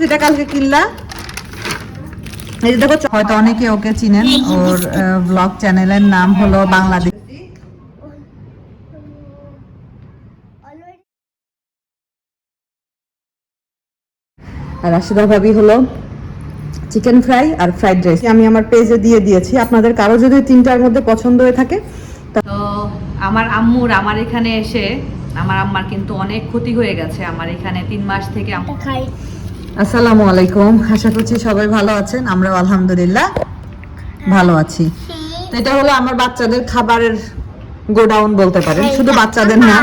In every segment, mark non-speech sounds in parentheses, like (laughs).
যেটা কালকে কিনলা? এই যে দেখো হয়তো অনেকে ওকে চিনেন। ওর ব্লগ চ্যানেলের নাম হলো বাংলাদেশ। আর রাশিদা ভাবি হলো চিকেন ফ্রাই আর ফ্রাইড রাইস আমি আমার পেজে দিয়ে দিয়েছি। আপনাদের কারও যদি তিনটার মধ্যে পছন্দ হয়ে থাকে তো আমার আম্মুর আমার এখানে এসে আমার আম্মার কিন্তু অনেক ক্ষতি হয়ে গেছে। আমার এখানে তিন মাস থেকে আম্মু খাই। আসসালামু আলাইকুম। আশা করছি সবাই ভালো আছেন আমরাও আলহামদুলিল্লাহ ভালো আছি। এটা হলো আমার বাচ্চাদের খাবারের গোডাউন বলতে পারেন। শুধু বাচ্চাদের না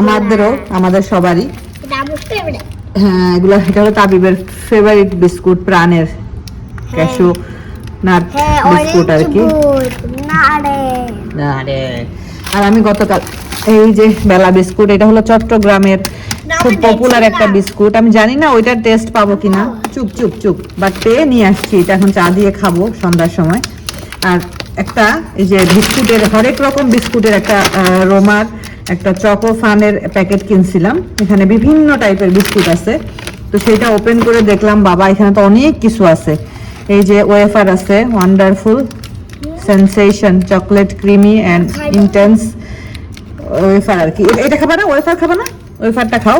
আমাদেরও আমাদের সবারই। আমার হ্যাঁ এগুলো এটা হলো তাবিবের ফেভারিট বিস্কুট প্রাণের ক্যাশু নাট হ্যাঁ বিস্কুট আর কি। আর আমি গতকাল এই যে বেলা বিস্কুট এটা হলো চট্টগ্রামের খুব পপুলার একটা বিস্কুট। আমি জানি না ওইটার টেস্ট পাবো কিনা। চুপ চুপ চুপ। বাট পেয়ে নিয়ে আসছি। এটা এখন চা দিয়ে খাব সন্ধ্যার সময়। আর একটা এই যে বিস্কুটের হরেক রকম বিস্কুটের একটা রোমার একটা চকো ফানের প্যাকেট কিনছিলাম। এখানে বিভিন্ন টাইপের বিস্কুট আছে। তো সেটা ওপেন করে দেখলাম বাবা এখানে তো অনেক কিছু আছে। এই যে ওয়েফার আছে wonderful sensation chocolate creamy and intense wafer আর কি। এটা খাবা না? ওয়েফার খাবা না? ওয়েফারটা খাও।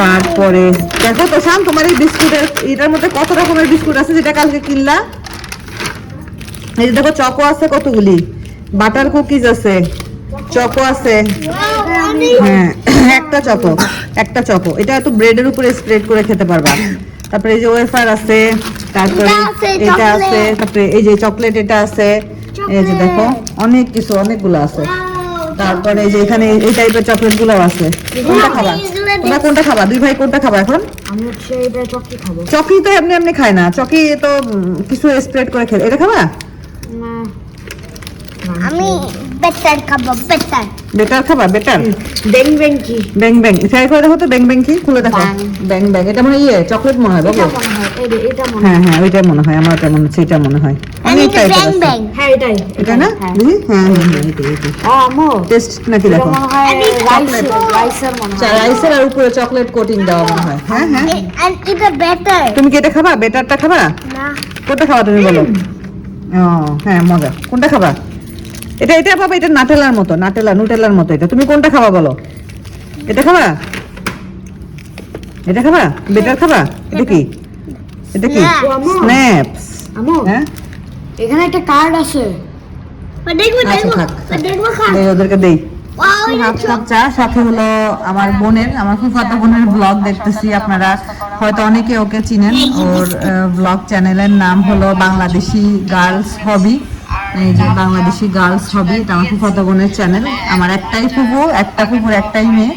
তারপরে দেখো তো শাম তোমার এই বিস্কুটের এটার মধ্যে কত রকমের বিস্কুট আছে যেটা কালকে কিনলা? এই যে দেখো চকো আছে কতগুলি। বাটার কুকিজ আছে। চকো আছে। হ্যাঁ একটা চকো একটা চকো। এটা তো ব্রেডের উপরে স্প্রেড করে খেতে পারবা। তারপরে এই যে ওয়েফার আছে তারপরে এটা আছে। তারপরে এই যে চকলেট এটা আছে। এই যে দেখো অনেক কিছু অনেকগুলো আছে। তারপরে যে এখানে এই টাইপের চকলেটগুলো আছে। কোনটা খাবা? তোমরা কোনটা খাবা? দুই ভাই কোনটা খাবা এখন? আমি হচ্ছে এটা চকি খাব। চকি তো এমনি এমনি খায় না। চকি তো কিছু স্প্রেড করে খেলে। এটা খাবা? আমি বেটার খাব বেটার। বেটার খাবা? বেটার? বেং বেং কি? ব্যাং ব্যাং। ট্রাই করে দেখো তো ব্যাং ব্যাং কি? খুলে দেখো। ব্যাং। ব্যাং এটা মনে হয় ইয়ে চকলেট মনে হয় বাবু এটা মনে হয় হ্যাঁ। হ্যাঁ ওইটা মনে হয়। আমার মনে হচ্ছে এটা মনে হয়। ব্যাং হ্যাঁ এটাই। এটা না? বুঝি হ্যাঁ হ্যাঁ এইটাই, এইটাই। ও আমো। টেস্ট নাকি দেখো? রাইসের আর উপরে চকলেট কোটিং দেওয়া মনে হয়। হ্যাঁ হ্যাঁ। এটা বেটার তুমি কি এটা খাবা? বেটারটা খাবা? না। কোনটা খাবা তুমি বলো? ও হ্যাঁ মজা। কোনটা খাবা? এটা এটা বাবা এটা নাটেলার মতো নাটেলা নুটেলার মতো এটা। তুমি কোনটা খাবা বলো? এটা খাবা? এটা খাবা? বেটার খাবা? এটা কি? এটা কি. স্ন্যাপস হ্যাঁ? এখানে একটা কার্ড আছে। আচ্ছা ওদেরকে দেই। চা সাথে হলো আমার বোনের আমার ফুফাতো বোনের ব্লগ দেখতেছি আপনারা। হয়তো অনেকে ওকে চিনেন। ওর ব্লগ চ্যানেলের নাম হলো বাংলাদেশি গার্লস হবি। এই যে বাংলাদেশি গার্লস হবি এটা আমার ফুফাতো বোনের চ্যানেল আমার একটাই ফুফু একটা ফুফুর একটাই মেয়ে।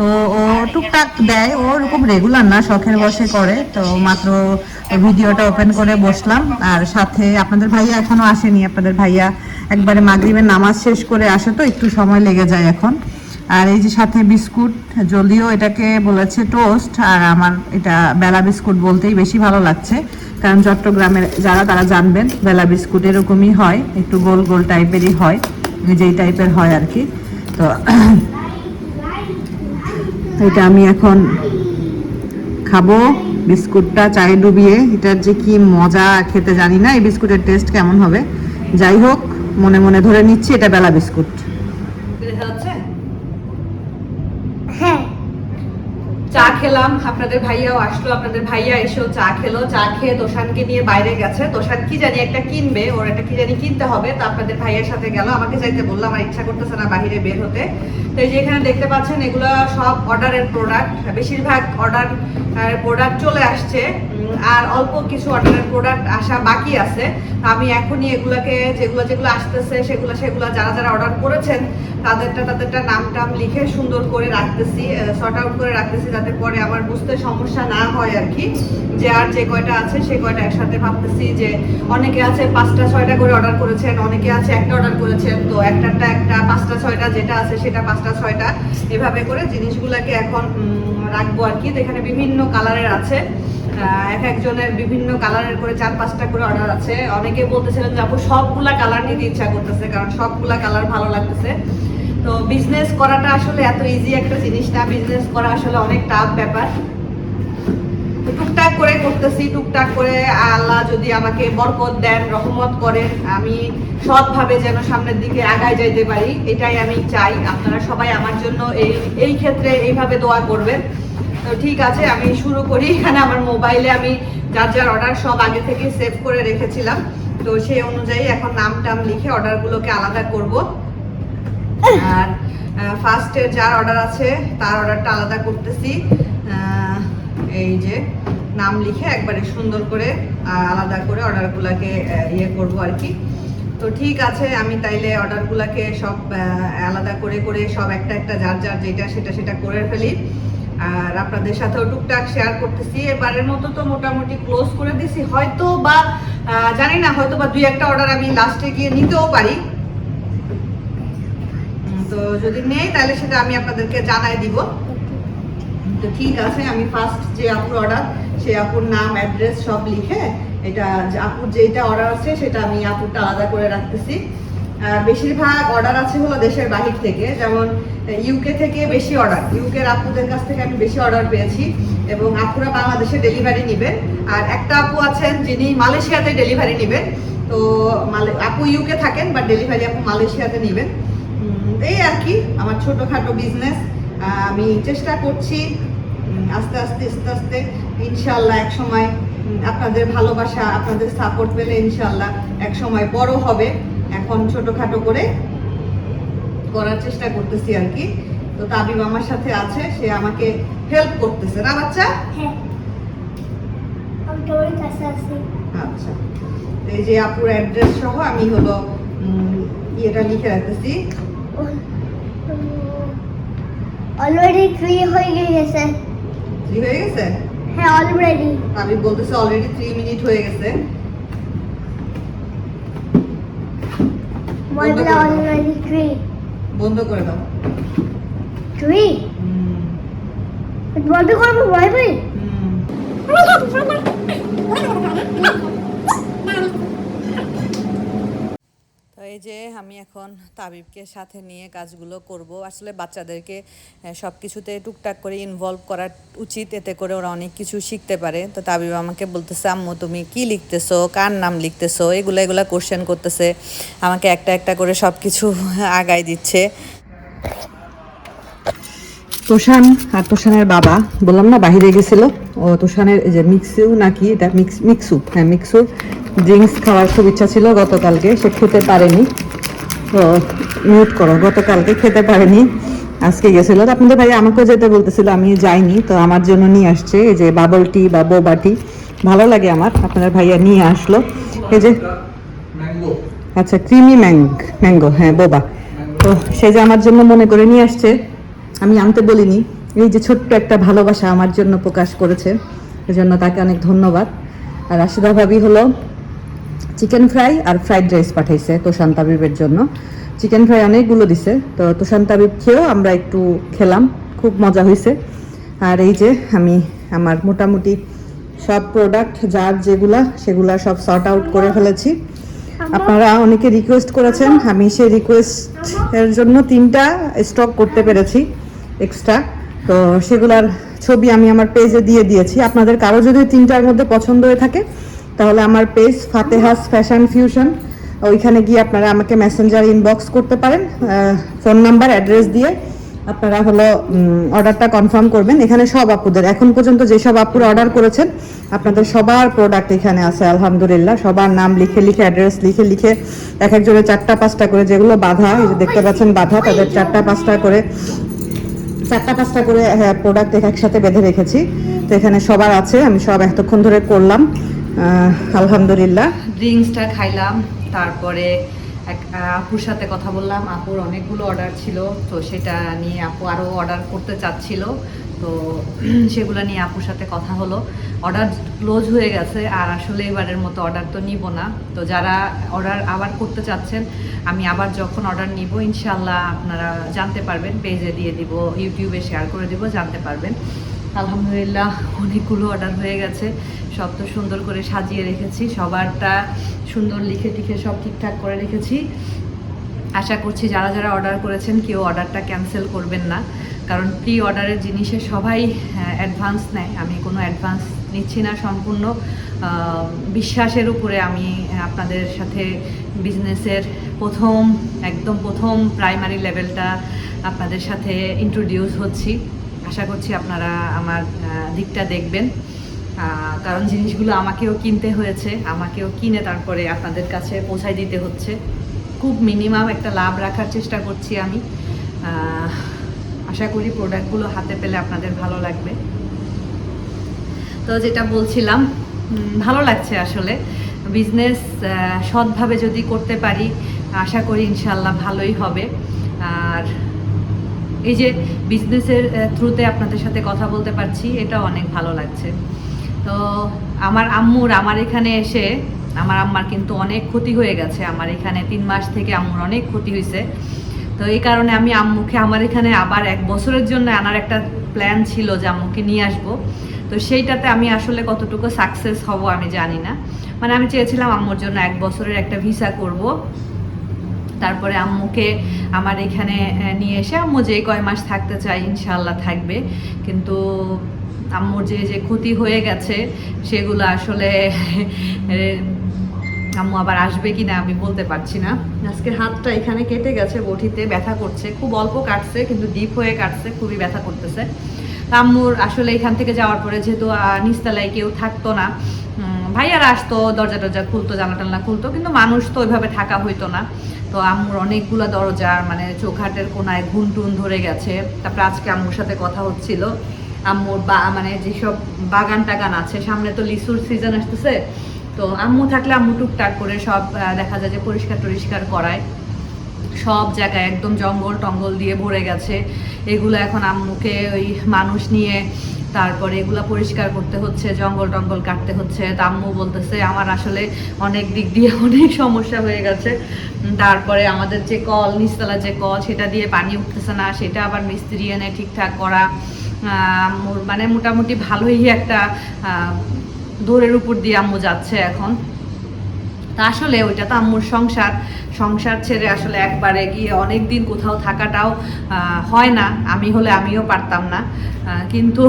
তো ও টুকটাক দেয়, ও ওরকম রেগুলার না, শখের বসে করে। তো মাত্র ভিডিওটা ওপেন করে বসলাম। আর সাথে আপনাদের ভাইয়া এখনও আসেনি। আপনাদের ভাইয়া একবারে মাগরিবের নামাজ শেষ করে আসে তো, একটু সময় লেগে যায় এখন। আর এই যে সাথে বিস্কুট, যদিও এটাকে বলেছে টোস্ট, আর আমার এটা বেলা বিস্কুট বলতেই বেশি ভালো লাগছে। কারণ চট্টগ্রামের যারা, তারা জানবেন, বেলা বিস্কুট এরকমই হয়, একটু গোল গোল টাইপেরই হয়, যেই টাইপের হয় আর কি। তো এটা আমি এখন খাব। বিস্কুটটা চায়ে ডুবিয়ে। এটার যে কি মজা খেতে জানি না, এই বিস্কুটের টেস্ট কেমন হবে। যাই হোক, মনে মনে ধরে নিচ্ছি, এটা বেলা বিস্কুট দেখা যাচ্ছে হ্যাঁ চা খেলাম, আপনাদের ভাইয়াও আসলো, আপনাদের ভাইয়া এসেও চা খেলো। চা খেয়ে তোষানকে নিয়ে বাইরে গেছে। তোষান কি জানি একটা কিনবে, ওর একটা কি জানি কিনতে হবে, তো আপনাদের ভাইয়ের সাথে গেল। আমাকে যাইতে বলল, আমার ইচ্ছা করতেছে না বাহিরে বের হতে। তো এই যে এখানে দেখতে পাচ্ছেন, এগুলো সব অর্ডারের প্রোডাক্ট বেশিরভাগ অর্ডার প্রোডাক্ট চলে আসছে। আর অল্প কিছু অর্ডারের প্রোডাক্ট আসা বাকি আছে। আমি এখনই এগুলাকে যেগুলো যেগুলো আসতেছে, সেগুলো সেগুলো যারা যারা অর্ডার করেছেন, তাদেরটা তাদেরটা নাম টাম লিখে সুন্দর করে রাখতেছি শর্ট আউট করে রাখতেছি যাতে পরে আমার বুঝতে সমস্যা না হয় আর কি। যে আর যে কয়টা আছে, সে কয়টা একসাথে ভাবতেছি যে অনেকে আছে পাঁচটা, ছয়টা করে অর্ডার করেছেন, অনেকে আছে একটা অর্ডার করেছেন, তো একটাটা একটা, পাঁচটা, ছয়টা যেটা আছে সেটা পাঁচটা, ছয়টা। এভাবে করে জিনিসগুলোকে এখন রাখব আর কি। তো এখানে বিভিন্ন কালারের আছে। এক একজনের বিভিন্ন কালারের করে চার পাঁচটা করে অর্ডার আছে। অনেকে বলতেছিলেন যে, আপু, সবগুলা কালার নিতে ইচ্ছা করতেছে, কারণ সবগুলা কালার ভালো লাগতেছে। তো বিজনেস করাটা আসলে এত ইজি একটা জিনিস না। বিজনেস করা আসলে অনেক টাফ ব্যাপার। টুকটাক করে করতেছি, টুকটাক করে আল্লাহ যদি আমাকে বরকত দেন, রহমত করেন, আমি সৎভাবে যেন সামনের দিকে আগায় যাইতে পারি, এটাই আমি চাই। আপনারা সবাই আমার জন্য এই এই ক্ষেত্রে এইভাবে দোয়া করবেন। তো ঠিক আছে, আমি শুরু করি। এখানে আমার মোবাইলে আমি যার যার অর্ডার সব আগে থেকে সেভ করে রেখেছিলাম। তো সেই অনুযায়ী এখন নাম টাম লিখে অর্ডারগুলোকে আলাদা করব। আর ফার্স্টে যার অর্ডার আছে, তার অর্ডারটা আলাদা করতেছি। এই যে নাম লিখে একবারে সুন্দর করে আলাদা করে অর্ডারগুলোকে ইয়ে করব আর কি। তো ঠিক আছে, আমি তাইলে অর্ডারগুলোকে সব আলাদা করে করে সব একটা একটা যার যার যেটা, সেটা সেটা করে ফেলি। আর আপনাদের সাথেও টুকটাক শেয়ার করতেছি। এবারের মতো তো মোটামুটি ক্লোজ করে দিছি। হয়তো বা জানি না হয়তো বা দুই একটা অর্ডার আমি লাস্টে গিয়ে নিতেও পারি। তো যদি নেই, তাহলে সেটা আমি আপনাদেরকে জানাই দিব। তো ঠিক আছে, আমি ফার্স্ট যে আপুর অর্ডার সেই আপুর নাম অ্যাড্রেস সব লিখে, এটা আপুর যেটা অর্ডার আছে, সেটা আমি আপুরটা আলাদা করে রাখতেছি। বেশিরভাগ অর্ডার আছে হলো দেশের বাহির থেকে। যেমন ইউকে থেকে বেশি অর্ডার ইউকের আপুদের কাছ থেকে আমি বেশি অর্ডার পেয়েছি এবং আপুরা বাংলাদেশে ডেলিভারি নেবেন। আর একটা আপু আছেন যিনি মালয়েশিয়াতে ডেলিভারি নেবেন। তো আপু ইউকে থাকেন বাট ডেলিভারি আপু মালয়েশিয়াতে নেবেন। এই আর কি, আমার ছোটোখাটো বিজনেস আমি চেষ্টা করছি আস্তে আস্তে আস্তে আস্তে ইনশাল্লাহ এক সময় আপনাদের ভালোবাসা, আপনাদের সাপোর্ট পেলে ইনশাল্লাহ এক সময় বড় হবে। এখন ছোটোখাটো করে করার চেষ্টা করতেছি আর কি। তো তাবিব আমার সাথে আছে সে আমাকে হেল্প করতেছে না বাচ্চা? হ্যাঁ। আচ্ছা। এই যে আপুর অ্যাড্রেস সহ আমি হলো ইয়েটা লিখে রাখতেছি। অলরেডি ফ্রি হয়ে গেছে। ফ্রি হয়ে গেছে? হ্যাঁ অলরেডি আমি বলতেছে অলরেডি থ্রি মিনিট হয়ে গেছে। অলরেডি ফ্রি বন্ধ করে দাও। তুই বন্ধ করব ওয়াইফাই হুম। তো এই যে আমি এখন তাবিবকে সাথে নিয়ে কাজগুলো করব। আসলে বাচ্চাদেরকে সব কিছুতে টুকটাক করে ইনভলভ করা উচিত। এতে করে ওরা অনেক কিছু শিখতে পারে। তো তাবিব আমাকে বলতেছে, আম্মু, তুমি কি লিখতেছো? কার নাম লিখতেছো? এগুলো এগুলো কোশ্চেন করতেছে। আমাকে একটা একটা করে সব কিছু (laughs) আগায় দিচ্ছে। তোষান আর তোষানের বাবা, বললাম না, বাহিরে গেছিল? ও তোষানের যে মিক্সিউ নাকি এটা? মিক্স, মিক্সু হ্যাঁ মিক্সু। ড্রিঙ্কস খাওয়ার খুব ইচ্ছা ছিল, গতকালকে, সে খেতে পারেনি। তো মিউট করো, গতকালকে খেতে পারেনি, আজকে গেছিল। তো আপনাদের ভাই আমাকেও যেতে বলতেছিল, আমি যাইনি, তো আমার জন্য নিয়ে আসছে, এই যে বাবল টি বা বোবা টি ভালো লাগে আমার, আপনাদের ভাইয়া নিয়ে আসলো। এই যে আচ্ছা ক্রিমি ম্যাং ম্যাঙ্গো হ্যাঁ বোবা তো সে যে আমার জন্য মনে করে নিয়ে আসছে, আমি আনতে বলিনি। এই যে ছোট্ট একটা ভালোবাসা আমার জন্য প্রকাশ করেছে, এজন্য তাকে অনেক ধন্যবাদ। আর রাশিদা ভাবি হলো চিকেন ফ্রাই আর ফ্রাইড রাইস পাঠাইছে তোষান তাবিবের জন্য। চিকেন ফ্রাই অনেকগুলো দিছে। তো তোষান তাবিব খেয়েও আমরা একটু খেলাম। খুব মজা হয়েছে আর এই যে আমি আমার মোটামুটি সব প্রোডাক্ট যার যেগুলা, সেগুলা সব সর্ট আউট করে ফেলেছি। আপনারা অনেকে রিকোয়েস্ট করেছেন। আমি সেই রিকোয়েস্ট এর জন্য তিনটা স্টক করতে পেরেছি এক্সট্রা তো সেগুলার ছবি আমি আমার পেজে দিয়ে দিয়েছি। আপনাদের কারও যদি তিনটার মধ্যে পছন্দ হয়ে থাকে তাহলে আমার পেজ ফাতেহাস ফ্যাশন ফিউশন ওইখানে গিয়ে আপনারা আমাকে মেসেঞ্জার ইনবক্স করতে পারেন ফোন নাম্বার অ্যাড্রেস দিয়ে আপনারা হলো অর্ডারটা কনফার্ম করবেন। এখানে সব আপুদের, এখন পর্যন্ত যেসব আপুরা অর্ডার করেছেন, আপনাদের সবার প্রোডাক্ট এখানে আছে, আলহামদুলিল্লাহ। সবার নাম লিখে লিখে অ্যাড্রেস লিখে লিখে, এক একজনের চারটা পাঁচটা করে যেগুলো বাধা, এই যে দেখতে পাচ্ছেন বাধা, তাদের চারটা পাঁচটা করে, চারটা পাঁচটা করে প্রোডাক্ট একসাথে বেঁধে রেখেছি। তো এখানে সবার আছে, আমি সব এতক্ষণ ধরে করলাম। আলহামদুলিল্লাহ। ড্রিঙ্কসটা খাইলাম, তারপরে এক আপুর সাথে কথা বললাম, আপুর অনেকগুলো অর্ডার ছিল, তো সেটা নিয়ে আপু আরও অর্ডার করতে চাচ্ছিল, তো (clears throat) সেগুলো নিয়ে আপুর সাথে কথা হলো। অর্ডার ক্লোজ হয়ে গেছে, আর আসলে এবারের মতো অর্ডার তো নিব না। তো যারা অর্ডার আবার করতে চাচ্ছেন, আমি আবার যখন অর্ডার নিব ইনশাল্লাহ আপনারা জানতে পারবেন পেজে দিয়ে দিব ইউটিউবে শেয়ার করে দিব, জানতে পারবেন। আলহামদুলিল্লাহ, অনেকগুলো অর্ডার হয়ে গেছে। সব তো সুন্দর করে সাজিয়ে রেখেছি। সবারটা সুন্দর লিখে টিখে সব ঠিকঠাক করে রেখেছি। আশা করছি যারা যারা অর্ডার করেছেন, কেউ অর্ডারটা ক্যান্সেল করবেন না। কারণ প্রি অর্ডারের জিনিসে সবাই অ্যাডভান্স নেয়। আমি কোনো অ্যাডভান্স নিচ্ছি না সম্পূর্ণ। বিশ্বাসের উপরে আমি আপনাদের সাথে বিজনেসের প্রথম, একদম প্রথম প্রাইমারি লেভেলটা আপনাদের সাথে ইন্ট্রোডিউস হচ্ছি। আশা করছি আপনারা আমার দিকটা দেখবেন। কারণ জিনিসগুলো আমাকেও কিনতে হয়েছে, আমাকেও কিনে তারপরে আপনাদের কাছে পৌঁছায় দিতে হচ্ছে। খুব মিনিমাম একটা লাভ রাখার চেষ্টা করছি আমি। আশা করি প্রোডাক্টগুলো হাতে পেলে আপনাদের ভালো লাগবে। তো যেটা বলছিলাম ভালো লাগছে আসলে। বিজনেস সৎভাবে যদি করতে পারি, আশা করি ইনশাল্লাহ ভালোই হবে। আর এই যে বিজনেসের থ্রুতে আপনাদের সাথে কথা বলতে পারছি, এটা অনেক ভালো লাগছে। তো আমার আম্মুর, আমার এখানে এসে, আমার আম্মার কিন্তু অনেক ক্ষতি হয়ে গেছে। আমার এখানে তিন মাস থেকে আম্মুর অনেক ক্ষতি হয়েছে তো এই কারণে আমি আম্মুকে, আমার এখানে আবার এক বছরের জন্য আনার একটা প্ল্যান ছিল যে আম্মুকে নিয়ে আসব। তো সেইটাতে আমি আসলে কতটুকু সাকসেস হব আমি জানি না। মানে আমি চেয়েছিলাম আম্মুর জন্য এক বছরের একটা ভিসা করব। তারপরে আম্মুকে আমার এখানে নিয়ে এসে আম্মু যে কয় মাস থাকতে চাই ইনশাল্লাহ থাকবে। কিন্তু আম্মুর যে যে ক্ষতি হয়ে গেছে সেগুলো আসলে (laughs) আম্মু আবার আসবে কিনা আমি বলতে পারছি না। আজকে হাতটা এখানে কেটে গেছে বটিতে ব্যথা করছে। খুব অল্প কাটছে কিন্তু ডিপ হয়ে কাটছে খুবই ব্যথা করতেছে। আম্মুর আসলে এখান থেকে যাওয়ার পরে যেহেতু আহ, নিচতলায় কেউ থাকতো না ভাইয়ারা আসতো, দরজা টরজা খুলতো জানা টানলা খুলতো, কিন্তু মানুষ তো ওইভাবে থাকা হইতো না। তো আম্মুর অনেকগুলো দরজা মানে চোখাটের কোনায় ঘুন টুন ধরে গেছে। তারপরে আজকে আম্মুর সাথে কথা হচ্ছিল। আম্মুর বা মানে যেসব বাগান টাগান আছে, সামনে তো লিচুর সিজন আসতেছে। তো আম্মু থাকলে আম্মু টুকটাক করে সব দেখা যায় যে পরিষ্কার টরিষ্কার করায়। সব জায়গায় একদম জঙ্গল টঙ্গল দিয়ে ভরে গেছে। এগুলো এখন আম্মুকে ওই মানুষ নিয়ে তারপরে এগুলা পরিষ্কার করতে হচ্ছে, জঙ্গল টঙ্গল কাটতে হচ্ছে। তাম্মু বলতেছে, আমার আসলে অনেক দিক দিয়ে (laughs) অনেক সমস্যা হয়ে গেছে। তারপরে আমাদের যে কল নিচতলা যে কল, সেটা দিয়ে পানি উঠতেছে না। সেটা আবার মিস্ত্রি এনে ঠিকঠাক করা মানে মোটামুটি ভালোই একটা দৌড়ের উপর দিয়ে আম্মু যাচ্ছে এখন। তা আসলে ওইটা তো আম্মুর সংসার। সংসার ছেড়ে আসলে একবারে গিয়ে অনেক দিন কোথাও থাকাটাও হয় না। আমি হলে আমিও পারতাম না। কিন্তু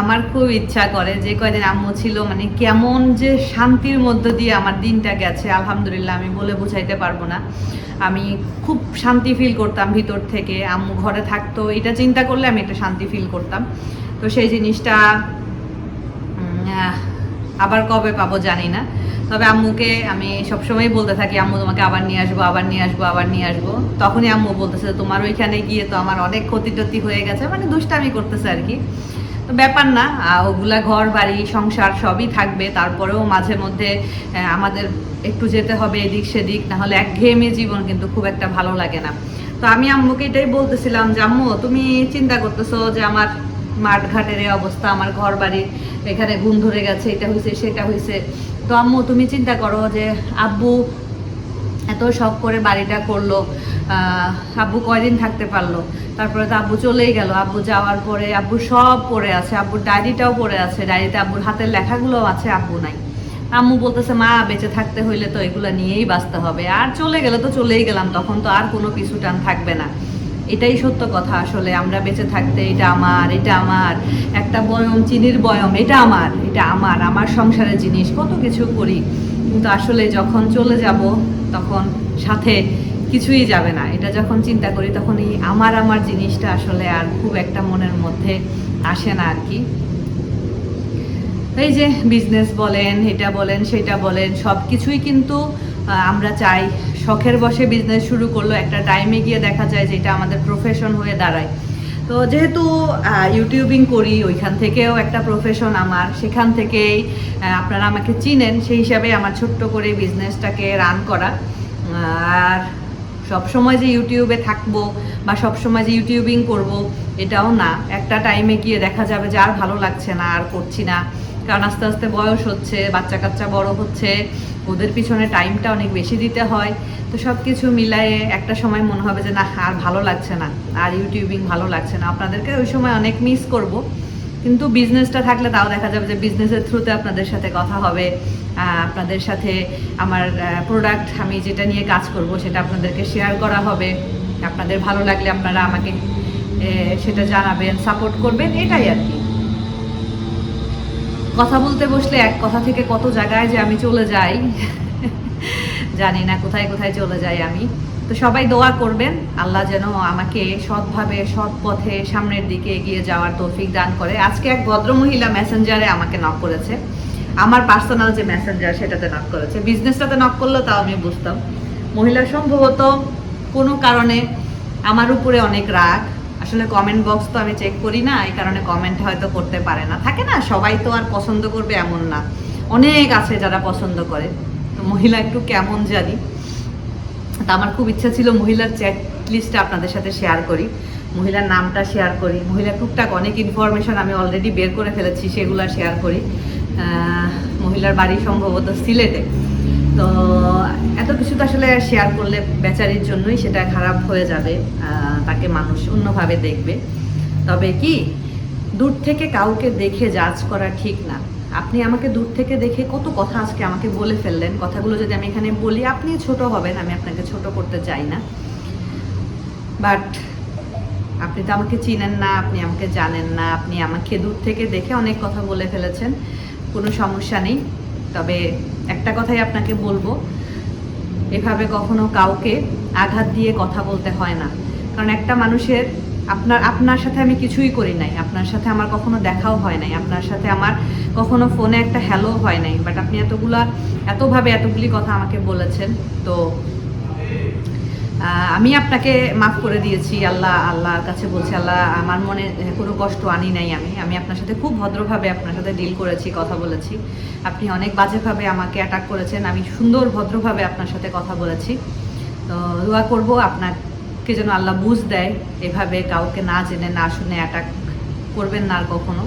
আমার খুব ইচ্ছা করে যে কয়দিন আম্মু ছিল মানে কেমন যে শান্তির মধ্য দিয়ে আমার দিনটা গেছে, আলহামদুলিল্লাহ আমি বলে বোঝাইতে পারব না। আমি খুব শান্তি ফিল করতাম ভিতর থেকে, আম্মু ঘরে থাকতো, এটা চিন্তা করলে আমি একটা শান্তি ফিল করতাম। তো সেই জিনিসটা আবার কবে পাবো জানি না। তবে আম্মুকে আমি সবসময় বলতে থাকি, আম্মু, তোমাকে আবার নিয়ে আসব, আবার নিয়ে আসব, আবার নিয়ে আসব। তখনই আম্মু বলতেছে, তোমার ওইখানে গিয়ে তো আমার অনেক ক্ষতি টতি হয়ে গেছে। মানে দুষ্টামি করতেছে আর কি। তো ব্যাপার না ওগুলা ঘর, বাড়ি, সংসার সবই থাকবে। তারপরেও মাঝে মধ্যে আমাদের একটু যেতে হবে এদিক সেদিক, নাহলে একঘেয়েমি জীবন কিন্তু খুব একটা ভালো লাগে না। তো আমি আম্মুকে এটাই বলতেছিলাম যে, আম্মু, তুমি চিন্তা করতেছো যে আমার মাঠ ঘাটের এই অবস্থা, আমার ঘর বাড়ি এখানে ঘুম ধরে গেছে, এটা হয়েছে সেটা হয়েছে তো আম্মু, তুমি চিন্তা করো যে আব্বু এত শখ করে বাড়িটা করল আব্বু কয়দিন থাকতে পারল? তারপরে তো আব্বু চলেই গেল। আব্বু যাওয়ার পরে আব্বু সব পড়ে আছে, আব্বুর ডায়েরিটাও পড়ে আছে, ডায়েরিতে আব্বুর হাতের লেখাগুলোও আছে, আব্বু নাই। আম্মু বলতেছে, মা, বেঁচে থাকতে হইলে তো এগুলো নিয়েই বাঁচতে হবে। আর চলে গেলে তো চলেই গেলাম, তখন তো আর কোনো পিছু টান থাকবে না। এটাই সত্য কথা আসলে। আমরা বেঁচে থাকতে এটা আমার এটা আমার, একটা বয়ম, চিনির বয়ম, এটা আমার এটা আমার আমার সংসারের জিনিস, কত কিছু করি। কিন্তু আসলে যখন চলে যাব, তখন সাথে কিছুই যাবে না। এটা যখন চিন্তা করি তখন এই আমার আমার জিনিসটা আসলে আর খুব একটা মনের মধ্যে আসে না আর কি। এই যে বিজনেস বলেন, এটা বলেন, সেটা বলেন সব কিছুই কিন্তু আমরা চাই শখের বসে বিজনেস শুরু করল একটা টাইমে গিয়ে দেখা যায় যে এটা আমাদের প্রফেশন হয়ে দাঁড়ায়। তো যেহেতু ইউটিউবিং করি, ওইখান থেকেও একটা প্রফেশন আমার, সেখান থেকেই আপনারা আমাকে চিনেন, সেই হিসাবে আমার ছোট্ট করে বিজনেসটাকে রান করা। আর সব সময় যে ইউটিউবে থাকব বা সব সময় যে ইউটিউবিং করব, এটাও না। একটা টাইমে গিয়ে দেখা যাবে যে আর ভালো লাগছে না, আর করছি না। কারণ আস্তে আস্তে বয়স হচ্ছে বাচ্চা কাচ্চা বড় হচ্ছে, ওদের পিছনে টাইমটা অনেক বেশি দিতে হয়। তো সব কিছু মিলায়ে একটা সময় মনে হবে যে, না, আর ভালো লাগছে না, আর ইউটিউবিং ভালো লাগছে না। আপনাদেরকে ওই সময় অনেক মিস করব। কিন্তু বিজনেসটা থাকলে তাও দেখা যাবে যে বিজনেসের থ্রুতে আপনাদের সাথে কথা হবে। আপনাদের সাথে আমার প্রোডাক্ট আমি যেটা নিয়ে কাজ করব, সেটা আপনাদেরকে শেয়ার করা হবে। আপনাদের ভালো লাগলে আপনারা আমাকে সেটা জানাবেন সাপোর্ট করবেন, এটাই আর কি। কথা বলতে বসলে এক কথা থেকে কত জায়গায় যে আমি চলে যাই। জানি না কোথায় কোথায় চলে যাই আমি। তো সবাই দোয়া করবেন, আল্লাহ যেন আমাকে সৎভাবে, সৎ পথে সামনের দিকে এগিয়ে যাওয়ার তৌফিক দান করে। আজকে এক ভদ্রমহিলা মেসেঞ্জারে আমাকে নক করেছে। আমার পার্সোনাল যে মেসেঞ্জার সেটাতে নক করেছে। বিজনেসটাতে নক করল, তাও আমি বুঝতাম। মহিলা সম্ভবত কোনো কারণে আমার উপরে অনেক রাগ। আসলে কমেন্ট বক্স তো আমি চেক করি না, এই কারণে কমেন্ট হয়তো করতে পারে না। থাকে না, সবাই তো আর পছন্দ করবে এমন না। অনেক আছে যারা পছন্দ করে। তো মহিলা একটু কেমন জানি। তা আমার খুব ইচ্ছা ছিল মহিলার চ্যাট লিস্টটা আপনাদের সাথে শেয়ার করি। মহিলার নামটা শেয়ার করি। মহিলা টুকটাক অনেক ইনফরমেশন আমি অলরেডি বের করে ফেলেছি, সেগুলো শেয়ার করি। মহিলার বাড়ি সম্ভবত সিলেটে। তো এত কিছু তো আসলে শেয়ার করলে বেচারির জন্যই সেটা খারাপ হয়ে যাবে তাকে মানুষ অন্যভাবে দেখবে। তবে কি, দূর থেকে কাউকে দেখে জাজ করা ঠিক না। আপনি আমাকে দূর থেকে দেখে কত কথা আজকে আমাকে বলে ফেললেন। কথাগুলো যদি আমি এখানে বলি, আপনি ছোট হবেন, আমি আপনাকে ছোট করতে চাই না। বাট আপনি তো আমাকে চিনেন না, আপনি আমাকে জানেন না, আপনি আমাকে দূর থেকে দেখে অনেক কথা বলে ফেলেছেন। কোনো সমস্যা নেই। তবে একটা কথাই আপনাকে বলব, এভাবে কখনো কাউকে আঘাত দিয়ে কথা বলতে হয় না। কারণ একটা মানুষের, আপনার আপনার সাথে আমি কিছুই করি নাই। আপনার সাথে আমার কখনো দেখাও হয় নাই। আপনার সাথে আমার কখনো ফোনে একটা হ্যালো হয় নাই। বাট আপনি এতগুলা, এতভাবে এতগুলি কথা আমাকে বলেছেন, তো আমি আপনাকে মাফ করে দিয়েছি। আল্লাহ, আল্লাহর কাছে বলছি, আল্লাহ, আমার মনে কোনো কষ্ট আনি নাই আমি। আমি আপনার সাথে খুব ভদ্রভাবে আপনার সাথে ডিল করেছি, কথা বলেছি। আপনি অনেক বাজেভাবে আমাকে অ্যাটাক করেছেন। আমি সুন্দর ভদ্রভাবে আপনার সাথে কথা বলেছি। তো দোয়া করব আপনাকে যেন আল্লাহ বুঝ দেয়, এভাবে কাউকে না জেনে, না শুনে অ্যাটাক করবেন না আর কখনো।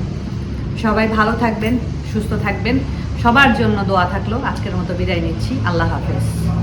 সবাই ভালো থাকবেন, সুস্থ থাকবেন। সবার জন্য দোয়া থাকল। আজকের মতো বিদায় নিচ্ছি। আল্লাহ হাফেজ।